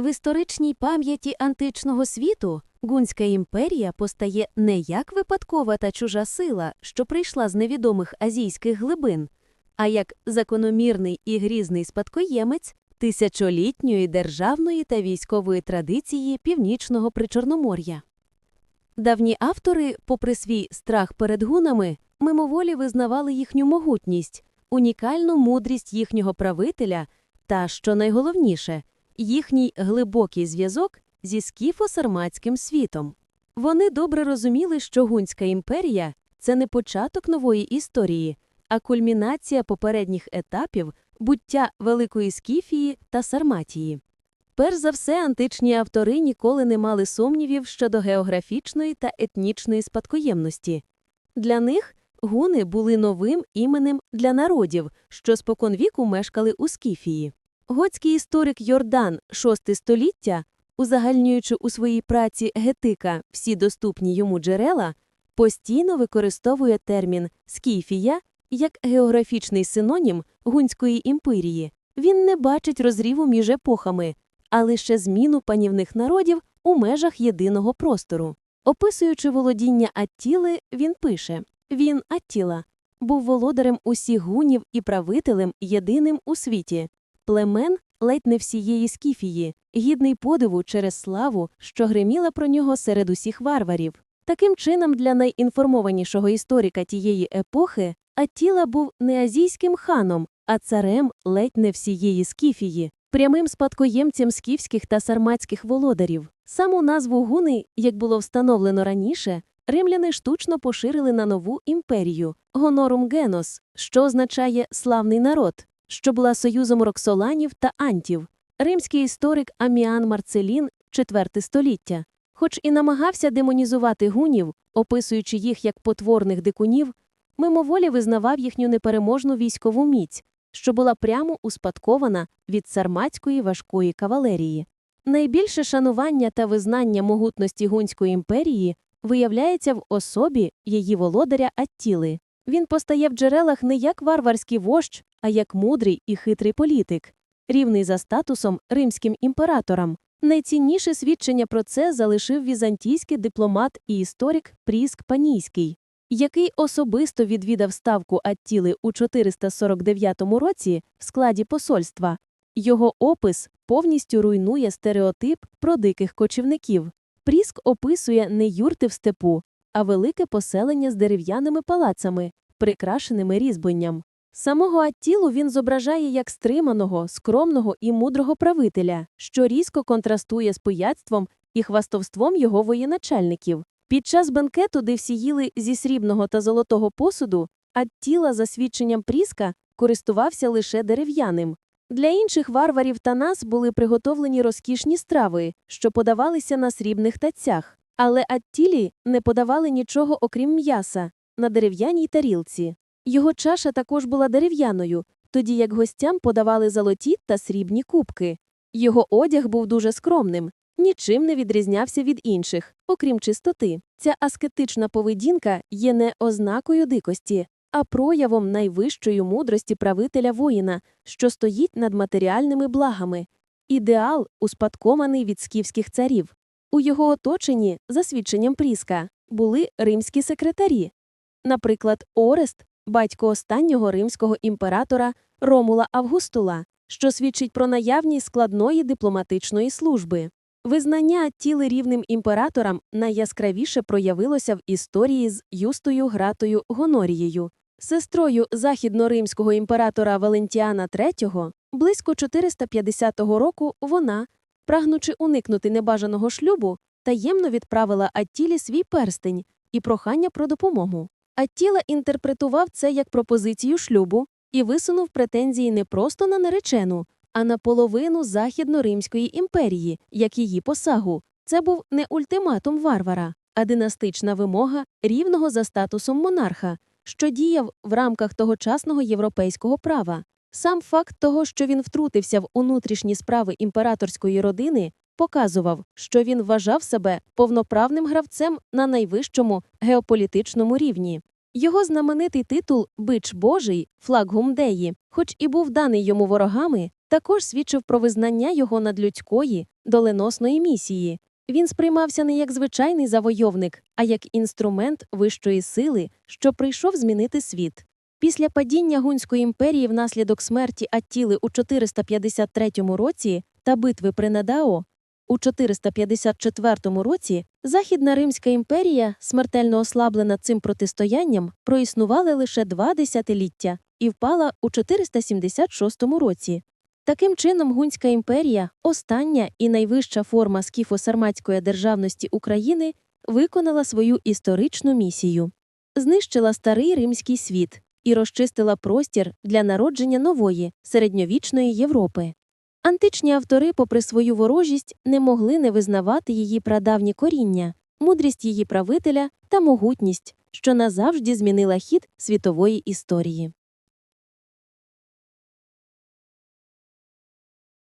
В історичній пам'яті античного світу Гунська імперія постає не як випадкова та чужа сила, що прийшла з невідомих азійських глибин, а як закономірний і грізний спадкоємець тисячолітньої державної та військової традиції північного причорномор'я. Давні автори, попри свій страх перед гунами, мимоволі визнавали їхню могутність, унікальну мудрість їхнього правителя та, що найголовніше, їхній глибокий зв'язок зі скіфо-сарматським світом. Вони добре розуміли, що Гунська імперія це не початок нової історії, а кульмінація попередніх етапів буття Великої Скіфії та Сарматії. Перш за все, античні автори ніколи не мали сумнівів щодо географічної та етнічної спадкоємності. Для них гуни були новим іменем для народів, що споконвіку мешкали у Скіфії. Готський історик Йордан, VI століття, узагальнюючи у своїй праці Гетика всі доступні йому джерела, постійно використовує термін Скіфія як географічний синонім Гунської імперії. Він не бачить розріву між епохами, а лише зміну панівних народів у межах єдиного простору. Описуючи володіння Аттіли, він пише: він, Аттіла, був володарем усіх гунів і правителем єдиним у світі, племен ледь не всієї Скіфії, гідний подиву через славу, що гриміла про нього серед усіх варварів. Таким чином, для найінформованішого історика тієї епохи Аттіла був не азійським ханом, а царем ледь не всієї Скіфії, прямим спадкоємцем скіфських та сарматських володарів. Саму назву гуни, як було встановлено раніше, римляни штучно поширили на нову імперію Гонорум Генос, що означає славний народ, що була союзом роксоланів та антів. Римський історик Аміан Марцелін, IV століття, хоч і намагався демонізувати гунів, описуючи їх як потворних дикунів, мимоволі визнавав їхню непереможну військову міць, що була прямо успадкована від сарматської важкої кавалерії. Найбільше шанування та визнання могутності Гунської імперії виявляється в особі її володаря Аттіли. Він постає в джерелах не як варварський вождь, а як мудрий і хитрий політик, рівний за статусом римським імператорам. Найцінніше свідчення про це залишив візантійський дипломат і історик Пріск Панійський, який особисто відвідав ставку Аттіли у 449 році в складі посольства. Його опис повністю руйнує стереотип про диких кочівників. Пріск описує не юрти в степу, а велике поселення з дерев'яними палацами, прикрашеними різьбленням. Самого Аттілу він зображає як стриманого, скромного і мудрого правителя, що різко контрастує з пияцтвом і хвастовством його воєначальників. Під час бенкету, де всі їли зі срібного та золотого посуду, Аттіла, за свідченням Пріска, користувався лише дерев'яним. Для інших варварів та нас були приготовлені розкішні страви, що подавалися на срібних тацях, але Аттілі не подавали нічого окрім м'яса на дерев'яній тарілці. Його чаша також була дерев'яною, тоді як гостям подавали золоті та срібні кубки. Його одяг був дуже скромним, нічим не відрізнявся від інших, окрім чистоти. Ця аскетична поведінка є не ознакою дикості, а проявом найвищої мудрості правителя воїна, що стоїть над матеріальними благами. Ідеал, успадкований від скіфських царів. У його оточенні, за свідченням Пріска, були римські секретарі. Наприклад, Орест, батько останнього римського імператора Ромула Августула, що свідчить про наявність складної дипломатичної служби. Визнання тіли рівним імператорам найяскравіше проявилося в історії з Юстою Гратою Гонорією, сестрою західноримського імператора Валентіана III. Близько 450 року вона, прагнучи уникнути небажаного шлюбу, таємно відправила Аттілі свій перстень і прохання про допомогу. Аттіла інтерпретував це як пропозицію шлюбу і висунув претензії не просто на наречену, а на половину Західно-Римської імперії, як її посагу. Це був не ультиматум варвара, а династична вимога рівного за статусом монарха, що діяв в рамках тогочасного європейського права. Сам факт того, що він втрутився в внутрішні справи імператорської родини, показував, що він вважав себе повноправним гравцем на найвищому геополітичному рівні. Його знаменитий титул Бич Божий флаггум Деї, хоч і був даний йому ворогами, також свідчив про визнання його надлюдської, доленосної місії. Він сприймався не як звичайний завойовник, а як інструмент вищої сили, що прийшов змінити світ. Після падіння Гунської імперії внаслідок смерті Аттіли у 453 році та битви при Недао у 454 році Західна Римська імперія, смертельно ослаблена цим протистоянням, проіснувала лише два десятиліття і впала у 476 році. Таким чином, Гунська імперія, остання і найвища форма скіфо-сарматської державності України, виконала свою історичну місію, знищила старий римський світ і розчистила простір для народження нової середньовічної Європи. Античні автори, попри свою ворожість, не могли не визнавати її прадавні коріння, мудрість її правителя та могутність, що назавжди змінила хід світової історії.